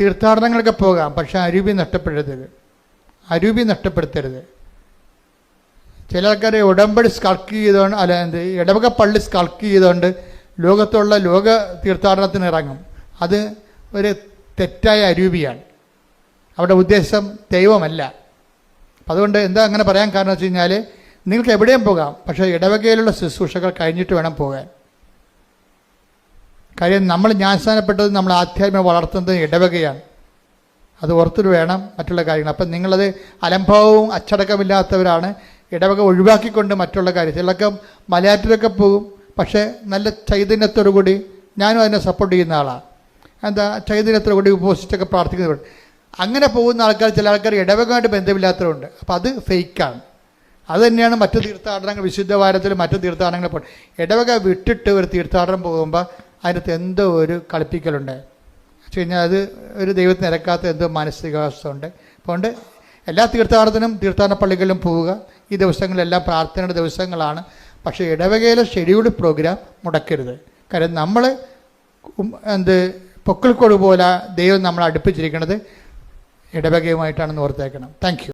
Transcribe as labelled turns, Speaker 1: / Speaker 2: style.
Speaker 1: തീർത്ഥാടനങ്ങളൊക്കെ പോകാം പക്ഷെ അരൂപി നഷ്ടപ്പെടരുത്. അരൂപി നഷ്ടപ്പെടുത്തരുത്. ചില ആൾക്കാർ ഉടമ്പടി സ്കൾക്ക് ചെയ്തുകൊണ്ട് അല്ല എന്ത് ഇടവക പള്ളി സ്കൾക്ക് ചെയ്തുകൊണ്ട് ലോകത്തുള്ള ലോക തീർത്ഥാടനത്തിന് ഇറങ്ങും. അത് ഒരു തെറ്റായ അരൂപിയാണ് അവിടെ ഉദ്ദേശം ദൈവമല്ല. അതുകൊണ്ട് എന്താ അങ്ങനെ പറയാൻ കാരണം വെച്ച് കഴിഞ്ഞാൽ നിങ്ങൾക്ക് എവിടെയും പോകാം പക്ഷേ ഇടവകയിലുള്ള ശുശ്രൂഷകൾ കഴിഞ്ഞിട്ട് വേണം പോകാൻ. കാര്യം നമ്മൾ ജ്ഞാനസ്ഥാനപ്പെട്ടത് നമ്മൾ ആധ്യാത്മിക വളർത്തുന്നത് ഇടവകയാണ്. അത് ഓർത്തിട്ട് വേണം മറ്റുള്ള കാര്യങ്ങൾ. അപ്പം നിങ്ങളത് അലംഭാവവും അച്ചടക്കമില്ലാത്തവരാണ്. ഇടവക ഒഴിവാക്കിക്കൊണ്ട് മറ്റുള്ള കാര്യം. ചിലക്കം മലയാറ്റിലൊക്കെ പോകും. പക്ഷേ നല്ല ചൈതന്യത്തോടു കൂടി ഞാനും അതിനെ സപ്പോർട്ട് ചെയ്യുന്ന ആളാണ്. എന്താ? ചൈതന്യത്തോടു കൂടി ഉപസിച്ചൊക്കെ പ്രാർത്ഥിക്കുന്നവരുണ്ട്. അങ്ങനെ പോകുന്ന ആൾക്കാർ ചില ആൾക്കാർ ഇടവകമായിട്ട് ബന്ധമില്ലാത്തവരുണ്ട്. അപ്പം അത് ഫേക്കാണ്. അത് തന്നെയാണ് മറ്റു തീർത്ഥാടനങ്ങൾ വിശുദ്ധ വാരത്തിൽ മറ്റു തീർത്ഥാടനങ്ങൾ ഇടവക വിട്ടിട്ട് ഒരു തീർത്ഥാടനം പോകുമ്പോൾ അതിനകത്ത് എന്തോ ഒരു കളിപ്പിക്കലുണ്ട്. വെച്ച് കഴിഞ്ഞാൽ അത് ഒരു ദൈവത്തിന് ഇറക്കാത്ത എന്തോ മാനസികാവസ്ഥ ഉണ്ട് അതുകൊണ്ട് എല്ലാ തീർത്ഥാടനത്തിനും തീർത്ഥാടന പള്ളികളിലും പോവുക. ഈ ദിവസങ്ങളിലെല്ലാം പ്രാർത്ഥനയുടെ ദിവസങ്ങളാണ്. പക്ഷേ ഇടവകയിലെ ഷെഡ്യൂൾഡ് പ്രോഗ്രാം മുടക്കരുത്. കാര്യം നമ്മൾ എന്ത് പൊക്കിൾക്കോട് പോലെ ദൈവം നമ്മളെ അടുപ്പിച്ചിരിക്കുന്നത് ഇടവകയുമായിട്ടാണെന്ന് ഓർത്തേക്കണം. താങ്ക്